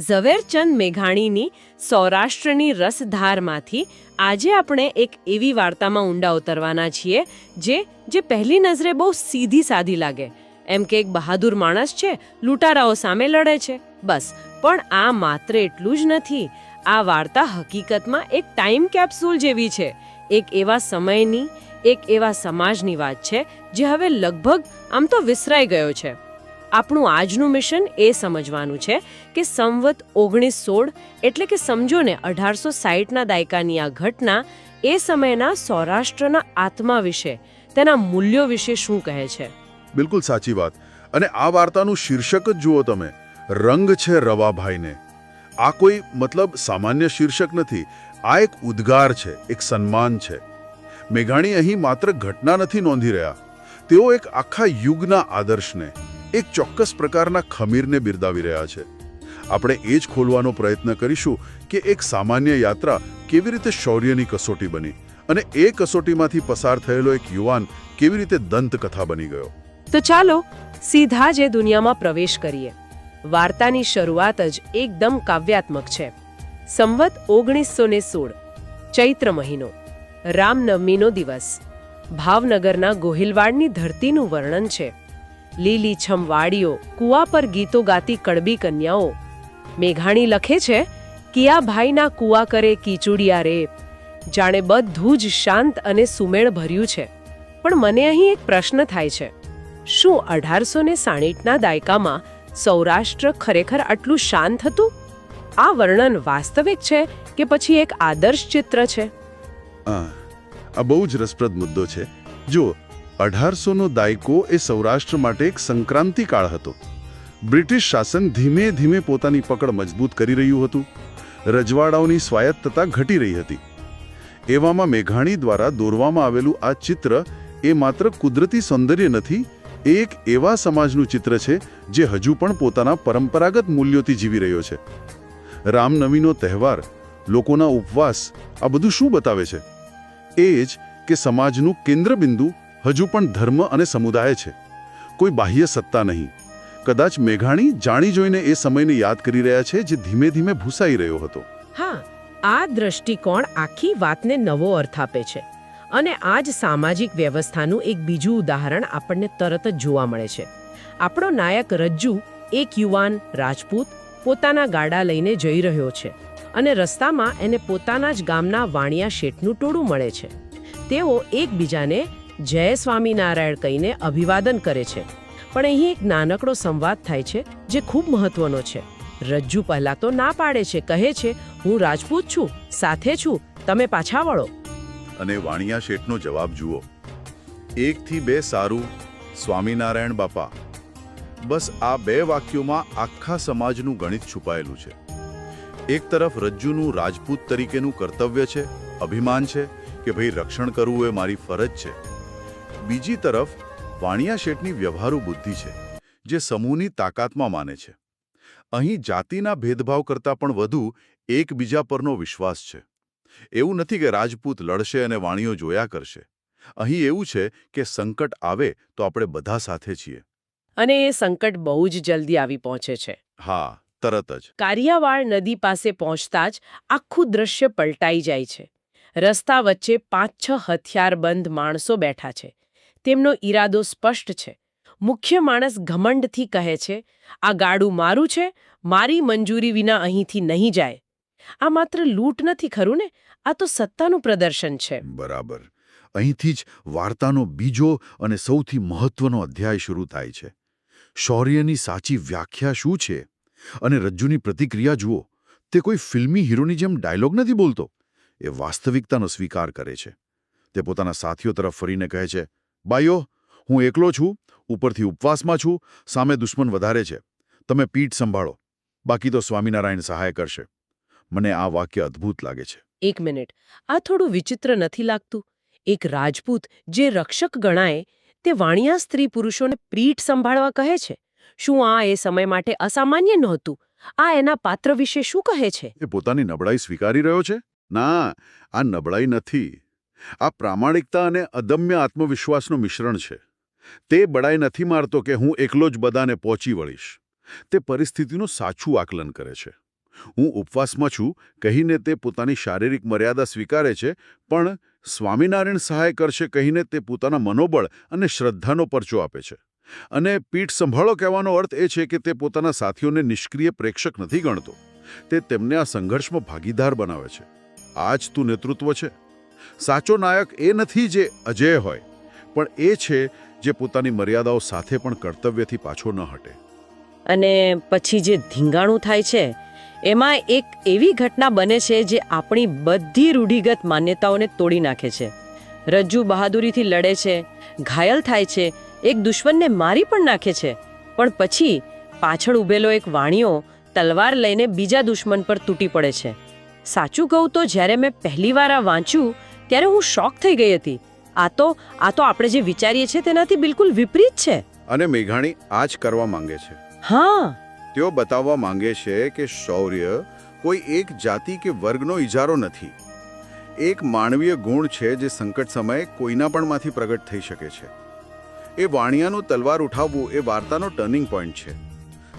ઝવેરચંદ મેઘાણીની સૌરાષ્ટ્રની રસધારમાંથી આજે આપણે એક એવી વાર્તામાં ઊંડા ઉતરવાના છીએ, જે જે પહેલી નજરે બહુ સીધી સાધી લાગે. એમ કે એક બહાદુર માણસ છે, લૂંટારાઓ સામે લડે છે. બસ, પણ આ માત્ર એટલું જ નથી. આ વાર્તા હકીકતમાં એક ટાઈમ કેપ્સ્યુલ જેવી છે. એક એવા સમયની, એક એવા સમાજની વાત છે, જે હવે લગભગ આમ તો વિસરાઈ ગયો છે. આપણું આજનું મિશન એ સમજવાનું છે કે સંવત ઓગણીસ સોળ એટલે કે સમજો ને અઢારસો સાહીઠના દાયકાની આ ઘટના એ સમયના સૌરાષ્ટ્રના આત્મા વિશે, તેના મૂલ્યો વિશે શું કહે છે? બિલકુલ સાચી વાત. અને આ વાર્તાનું શીર્ષક જ જુઓ તમે. રંગ છે રવાભાઈને. આ કોઈ મતલબ સામાન્ય શીર્ષક નથી. આ એક ઉદ્ગાર છે, એક સન્માન છે. મેઘાણી અહીં માત્ર ઘટના નથી નોંધી રહ્યા. તેઓ એક આખા યુગના આદર્શને એક ચોક્કસ પ્રકારના ખમીરને બિરદાવી રહ્યા છે. આપણે એ જ ખોલવાનો પ્રયત્ન કરીશું કે એક સામાન્ય યાત્રા કેવી રીતે શૌર્યની કસોટી બની અને એ કસોટીમાંથી પસાર થયેલો એક યુવાન કેવી રીતે દંતકથા બની ગયો. તો ચાલો સીધા જ એ દુનિયામાં પ્રવેશ કરીએ. વાર્તાની શરૂઆત જ એકદમ કાવ્યાત્મક છે. સંવત ઓગણીસો ને સોળ, ચૈત્ર મહિનો, રામનવમીનો દિવસ. ભાવનગરના ગોહિલવાડની ધરતીનું વર્ણન છે. લીલીછમ વાડીઓ કુવા પર ગીતો ગાતી કડબી કન્યાઓ. મેઘાણી લખે છે, કિયા ભાઈના કુવા કરે કીચુડિયા રે. જાણે બધું જ શાંત અને સુમેળ ભર્યું છે. પણ મને અહીં એક પ્રશ્ન થાય છે. શું અઢારસો ને સાહીઠના દાયકામાં સૌરાષ્ટ્ર ખરેખર આટલું શાંત હતું? આ વર્ણન વાસ્તવિક છે કે પછી એક આદર્શ ચિત્ર છે? આ બહુ જ રસપ્રદ મુદ્દો છે. જો અઢારસોનો દાયકો એ સૌરાષ્ટ્ર માટે એક સંક્રાંતિકાળ હતો. બ્રિટિશ શાસન ધીમે ધીમે પોતાની પકડ મજબૂત કરી રહ્યું હતું. રજવાડાઓની સ્વાયત્તતા ઘટી રહી હતી. એવામાં મેઘાણી દ્વારા દોરવામાં આવેલું આ ચિત્ર એ માત્ર કુદરતી સૌંદર્ય નથી, એ એક એવા સમાજનું ચિત્ર છે જે હજુ પણ પોતાના પરંપરાગત મૂલ્યોથી જીવી રહ્યો છે. રામનવમીનો તહેવાર, લોકોના ઉપવાસ, આ બધું શું બતાવે છે? એ જ કે સમાજનું કેન્દ્રબિંદુ હજુ પણ ધર્મ અને સમુદાય છે. કોઈ બાહ્ય સત્તા નહીં. કદાચ મેઘાણી જાણી જોઈને એ સમયને યાદ કરી રહ્યા છે જે ધીમે ધીમે ભૂસાઈ રહ્યો હતો. હા, આ દ્રષ્ટિકોણ આખી વાતને નવો અર્થ આપે છે અને આ જ સામાજિક વ્યવસ્થાનું એક બીજું ઉદાહરણ આપણને તરત જ જોવા મળે છે. આપણો નાયક રજ્જુ એક યુવાન, રાજપૂત, પોતાના ગાડા લઈને જઈ રહ્યો છે અને રસ્તામાં એને પોતાના જ ગામના વાણિયા શેઠનું ટોળું મળે છે. તેઓ એકબીજાને જય સ્વામિનારાયણ કહીને અભિવાદન કરે છે. પણ અહીં એક નાનકડો સંવાદ થાય છે, જે ખૂબ મહત્વનો છે. રજ્જુ પહેલા તો ના પાડે છે, કહે છે, હું રાજપૂત છું, સાથે છું, તમે પાછા વળો. અને વાણિયા શેઠનો જવાબ જુઓ. એકથી બે સારું, સ્વામિનારાયણ બાપા. બસ આ બે વાક્યોમાં આખા સમાજનું ગણિત છુપાયેલું છે. એક તરફ રજ્જુનું રાજપૂત તરીકેનું કર્તવ્ય છે, અભિમાન છે, કે ભાઈ રક્ષણ કરવું એ મારી ફરજ છે. બીજી તરફ વાણિયા શેઠની વ્યવહારુ બુદ્ધિ છે જે સમૂહની તાકાતમાં માને છે. અહીં જાતિના ભેદભાવ કરતાં પણ વધુ એકબીજા પરનો વિશ્વાસ છે. એવું નથી કે રાજપૂત લડશે અને વાણીઓ જોયા કરશે. અહીં એવું છે કે સંકટ આવે તો આપણે બધા સાથે છીએ. અને એ સંકટ બહુ જ જલ્દી આવી પહોંચે છે. હા તરત જ. કારિયાવાડ નદી પાસે પહોંચતા જ આખું દ્રશ્ય પલટાઈ જાય છે. રસ્તા વચ્ચે પાંચ છ હથિયારબંધ માણસો બેઠા છે. તેમનો ઈરાદો સ્પષ્ટ છે. મુખ્ય માણસ ઘમંડથી કહે છે, આ ગાડું મારું છે, મારી મંજૂરી વિના અહીંથી નહીં જાય. આ માત્ર લૂંટ નથી ખરું ને, આ તો સત્તાનું પ્રદર્શન છે. બરાબર. અહીંથી જ વાર્તાનો બીજો અને સૌથી મહત્વનો અધ્યાય શરૂ થાય છે. શૌર્યની સાચી વ્યાખ્યા શું છે? અને રજ્જુની પ્રતિક્રિયા જુઓ, તે કોઈ ફિલ્મી હીરોની જેમ ડાયલોગ નથી બોલતો. એ વાસ્તવિકતાનો સ્વીકાર કરે છે. તે પોતાના સાથીઓ તરફ ફરીને કહે છે બાઈઓ હું એકલો છું ઉપરથી ઉપવાસમાં છું સામે દુશ્મન વધારે છે. તમે પીઠ સંભાળો. બાકી તો સ્વામિનારાયણ સહાય કરશે. મને આ વાક્ય અદ્ભુત લાગે છે. એક મિનિટ. આ થોડું વિચિત્ર નથી લાગતું. એક રાજપૂત જે રક્ષક ગણાય તે વાણિયા સ્ત્રી પુરુષોને પીઠ સંભાળવા કહે છે. શું આ એ સમય માટે અસામાન્ય નહોતું? આ એના પાત્ર વિશે શું કહે છે? એ પોતાની નબળાઈ સ્વીકારી રહ્યો છે? ના આ નબળાઈ નથી. આ પ્રામાણિકતા અને અદમ્ય આત્મવિશ્વાસનું મિશ્રણ છે. તે બડાઈ નથી મારતો કે હું એકલો જ બધાને પહોંચી વળીશ. તે પરિસ્થિતિનું સાચું આકલન કરે છે. હું ઉપવાસમાં છું, કહીને તે પોતાની શારીરિક મર્યાદા સ્વીકારે છે, પણ સ્વામિનારાયણ સહાય કરશે કહીને તે પોતાના મનોબળ અને શ્રદ્ધાનો પરચો આપે છે. અને પીઠ સંભાળો કહેવાનો અર્થ એ છે કે તે પોતાના સાથીઓને નિષ્ક્રિય પ્રેક્ષક નથી ગણતો. તે તેમને આ સંઘર્ષમાં ભાગીદાર બનાવે છે. આ જ તું નેતૃત્વ છે. સાચો નાયક એ નથી જે અજેય હોય, પણ એ છે જે પોતાની મર્યાદાઓ સાથે પણ કર્તવ્યથી પાછો ન હટે. અને પછી જે ધીંગાણું થાય છે, એમાં એક એવી ઘટના બને છે જે આપણી બધી રૂઢિગત માન્યતાઓને તોડી નાખે છે. રજ્જુ બહાદુરીથી લડે છે, ઘાયલ થાય છે, એક દુશ્મનને મારી પણ નાખે છે, પણ પછી પાછળ ઊભેલો એક વાણિયો તલવાર લઈને બીજા દુશ્મન પર તૂટી પડે છે. સાચું કહું તો જ્યારે મેં પહેલી વાર આ વાંચ્યું ત્યારે હું શોક થઈ ગઈ હતી. આ તો આ તો આપણે જે વિચારીએ છીએ તેનાથી બિલકુલ વિપરીત છે. અને મેઘાણી આ જ કરવા માંગે છે. હા. તેઓ બતાવવા માંગે છે કે શૌર્ય કોઈ એક જાતિ કે વર્ગનો ઇજારો નથી. એક માનવીય ગુણ છે જે સંકટ સમયે કોઈના પણમાંથી પ્રગટ થઈ શકે છે. એ વાણિયાનું તલવાર ઉઠાવવું એ વાર્તાનો ટર્નિંગ પોઈન્ટ છે.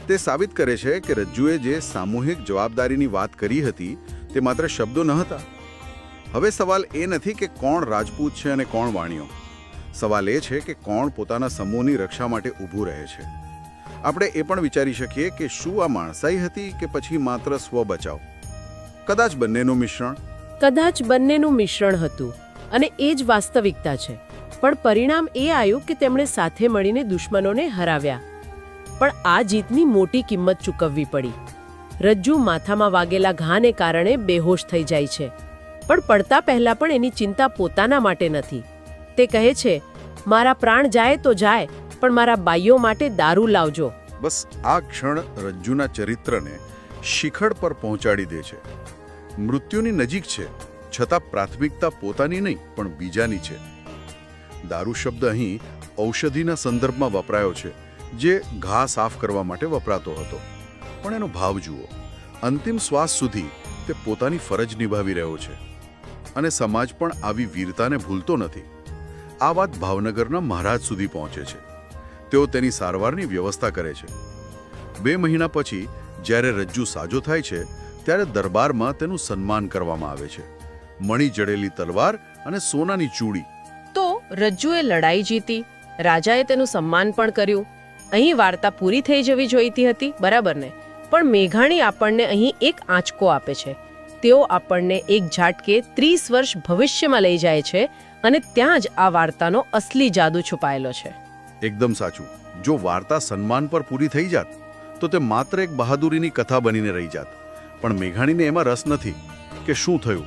તે સાબિત કરે છે કે રજ્જુએ જે સામૂહિક જવાબદારીની વાત કરી હતી તે માત્ર શબ્દો ન હતા હવે સવાલ એ નથી કે કોણ રાજપૂત છે અને કોણ વાણિયો. સવાલ એ છે કે કોણ પોતાના સમૂહની રક્ષા માટે ઊભું રહે છે. આપણે એ પણ વિચારી શકીએ કે શું આ માણસાઈ હતી કે પછી માત્ર સ્વ બચાવ? કદાચ બંનેનું મિશ્રણ? કદાચ બંનેનું મિશ્રણ હતું અને એ જ વાસ્તવિકતા છે. પણ પરિણામ એ આવ્યું કે તેમણે સાથે મળીને દુશ્મનોને હરાવ્યા. પણ આ જીતની મોટી કિંમત ચૂકવવી પડી. રજ્જુ માથામાં વાગેલા ઘાને કારણે બેહોશ થઈ જાય છે. પણ પડતા પહેલા પણ એની ચિંતા પોતાના માટે નથી. તે કહે છે, મારા પ્રાણ જાય તો જાય, પણ મારા બાઈઓ માટે દારૂ લાવજો. બસ આ ક્ષણ રજ્જુના ચરિત્રને શિખર પર પહોંચાડી દે છે. મૃત્યુની નજીક છે, છતાં પ્રાથમિકતા પોતાની નહીં, પણ બીજાની છે. દારૂ શબ્દ અહીં ઔષધિના સંદર્ભમાં વપરાયો છે, જે ઘા સાફ કરવા માટે વપરાતો હતો. પણ એનો ભાવ જુઓ, અંતિમ શ્વાસ સુધી તે પોતાની ફરજ નિભાવી રહ્યો છે. અને સમાજ પણ આવી વીરતાને ભૂલતો નથી. આ વાત ભાવનગરના મહારાજ સુધી પહોંચે છે. તેઓ તેની સારવારની વ્યવસ્થા કરે છે. બે મહિના પછી, જ્યારે રજ્જુ સાજો થાય છે, ત્યારે દરબારમાં તેનું સન્માન કરવામાં આવે છે. મણી જડેલી તલવાર અને સોનાની ચૂડી. તો રજ્જુએ લડાઈ જીતી. રાજાએ તેનું સન્માન પણ કર્યું. અહીં વાર્તા પૂરી થઈ જવી જોઈતી હતી, બરાબર ને? પણ મેઘાણી આપણને અહીં એક આંચકો આપે છે. તેઓ આપણને એક ઝાટકે ત્રીસ વર્ષ ભવિષ્યમાં લઈ જાય છે અને ત્યાં જ આ વાર્તાનો અસલી જાદુ છુપાયેલો છે. એકદમ સાચું. જો વાર્તા સન્માન પર પૂરી થઈ જાત, તો તે માત્ર એક બહાદુરીની કથા બનીને રહી જાત. પણ મેઘાણીને એમાં રસ નથી કે શું થયું.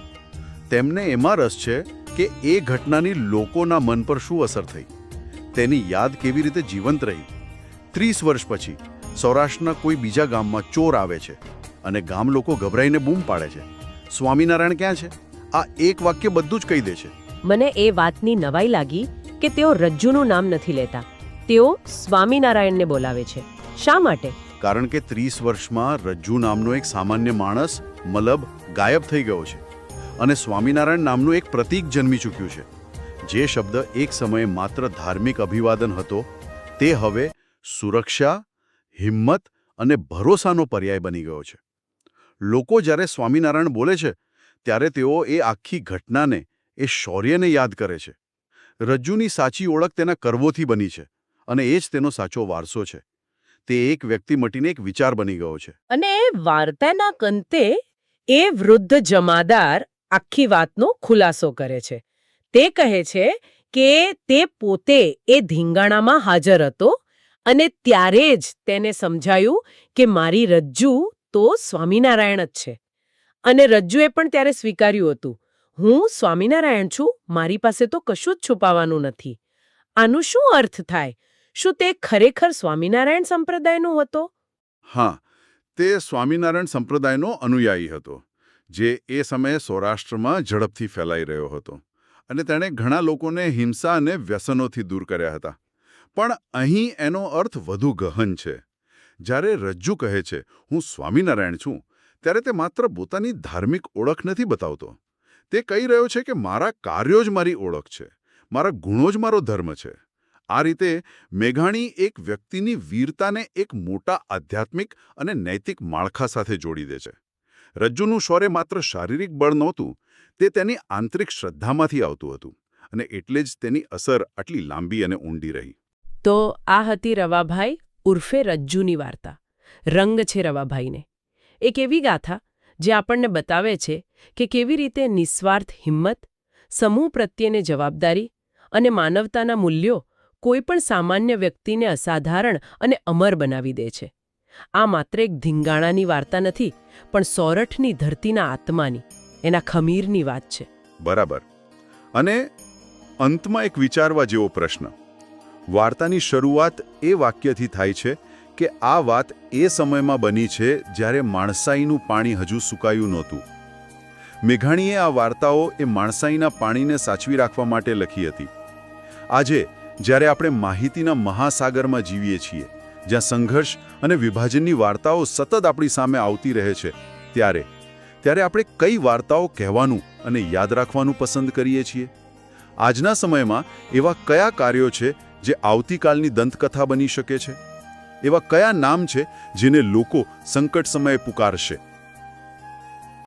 તેમને એમાં રસ છે કે એ ઘટનાની લોકોના મન પર શું અસર થઈ. તેની યાદ કેવી રીતે જીવંત રહી. ત્રીસ વર્ષ પછી સૌરાષ્ટ્રના કોઈ બીજા ગામમાં ચોર આવે છે અને ગામ લોકો ગભરાઈને બૂમ પાડે છે. સ્વામિનારાયણ ક્યાં છે? આ એક વાક્ય બધું જ કહી દે છે. મને એ વાતની નવાઈ લાગી કે તેઓ રજ્જુનું નામ નથી લેતા. તેઓ સ્વામિનારાયણને બોલાવે છે. શા માટે? કારણ કે ત્રીસ વર્ષમાં રજ્જુ નામનો એક સામાન્ય માણસ મલબ ગાયબ થઈ ગયો છે. અને સ્વામિનારાયણ નામનું એક પ્રતીક જન્મી ચૂક્યું છે. જે શબ્દ એક સમયે માત્ર ધાર્મિક અભિવાદન હતો તે હવે સુરક્ષા હિંમત અને ભરોસાનો પર્યાય બની ગયો છે. લોકો જ્યારે સ્વામિનારાયણ બોલે છે, ત્યારે તેઓ એ આખી ઘટનાને, એ શૌર્યને યાદ કરે છે. રજ્જુની સાચી ઓળખ તેના કરવોથી બની છે અને એ જ તેનો સાચો વારસો છે. તે એક વ્યક્તિ મટીને એક વિચાર બની ગયો છે. અને વાર્તાના કંતે એ વૃદ્ધ જમાદાર આખી વાતનો ખુલાસો કરે છે. તે કહે છે કે તે પોતે એ ધીંગાણામાં હાજર હતો અને ત્યારે જ તેને સમજાયું કે મારી રજ્જુ તો સ્વામિનારાયણ જ છે. અને રજ્જુએ પણ ત્યારે સ્વીકાર્યું હતું. હું સ્વામિનારાયણ છું, મારી પાસે તો કશું જ છુપાવાનું નથી. આનું શું અર્થ થાય? શું તે ખરેખર સ્વામિનારાયણ સંપ્રદાયનું હતો? હા, તે સ્વામિનારાયણ સંપ્રદાયનો અનુયાયી હતો, જે એ સમયે સૌરાષ્ટ્રમાં ઝડપથી ફેલાઈ રહ્યો હતો. અને તેણે ઘણા લોકોને હિંસા અને વ્યસનોથી દૂર કર્યા હતા. પણ અહીં એનો અર્થ વધુ ગહન છે. જ્યારે રજ્જુ કહે છે, હું સ્વામિનારાયણ છું, ત્યારે તે માત્ર પોતાની ધાર્મિક ઓળખ નથી બતાવતો. તે કહી રહ્યો છે કે, મારા કાર્યો જ મારી ઓળખ છે. મારા ગુણો જ મારો ધર્મ છે. આ રીતે મેઘાણી એક વ્યક્તિની વીરતાને એક મોટા આધ્યાત્મિક અને નૈતિક માળખા સાથે જોડી દે છે. રજ્જુનું શૌર્ય માત્ર શારીરિક બળ નહોતું, તે તેની આંતરિક શ્રદ્ધામાંથી આવતું હતું અને એટલે જ તેની અસર આટલી લાંબી અને ઊંડી રહી. તો આ હતી રવાભાઈ ઉર્ફે રજ્જુની વાર્તા, રંગ છે રવાભાઈને. એક એવી ગાથા જે આપણને બતાવે છે કે કેવી રીતે નિસ્વાર્થ હિંમત, સમૂહ પ્રત્યેની જવાબદારી અને માનવતાના મૂલ્યો કોઈપણ સામાન્ય વ્યક્તિને અસાધારણ અને અમર બનાવી દે છે. આ માત્ર એક ધીંગાણાની વાર્તા નથી, પણ સોરઠની ધરતીના આત્માની, એના ખમીરની વાત છે. બરાબર. અને અંતમાં એક વિચારવા જેવો પ્રશ્ન. વાર્તાની શરૂઆત એ વાક્યથી થાય છે કે આ વાત એ સમયમાં બની છે જ્યારે માણસાઈનું પાણી હજુ સુકાયું નહોતું. મેઘાણીએ આ વાર્તાઓ એ માણસાઈના પાણીને સાચવી રાખવા માટે લખી હતી. આજે, જ્યારે આપણે માહિતીના મહાસાગરમાં જીવીએ છીએ, જ્યાં સંઘર્ષ અને વિભાજનની વાર્તાઓ સતત આપણી સામે આવતી રહે છે, ત્યારે ત્યારે આપણે કઈ વાર્તાઓ કહેવાનું અને યાદ રાખવાનું પસંદ કરીએ છીએ? આજના સમયમાં એવા કયા કાર્યો છે જે આવતીકાલની દંતકથા બની શકે છે? એવા કયા નામ છે જેને લોકો સંકટ સમયે પુકારશે?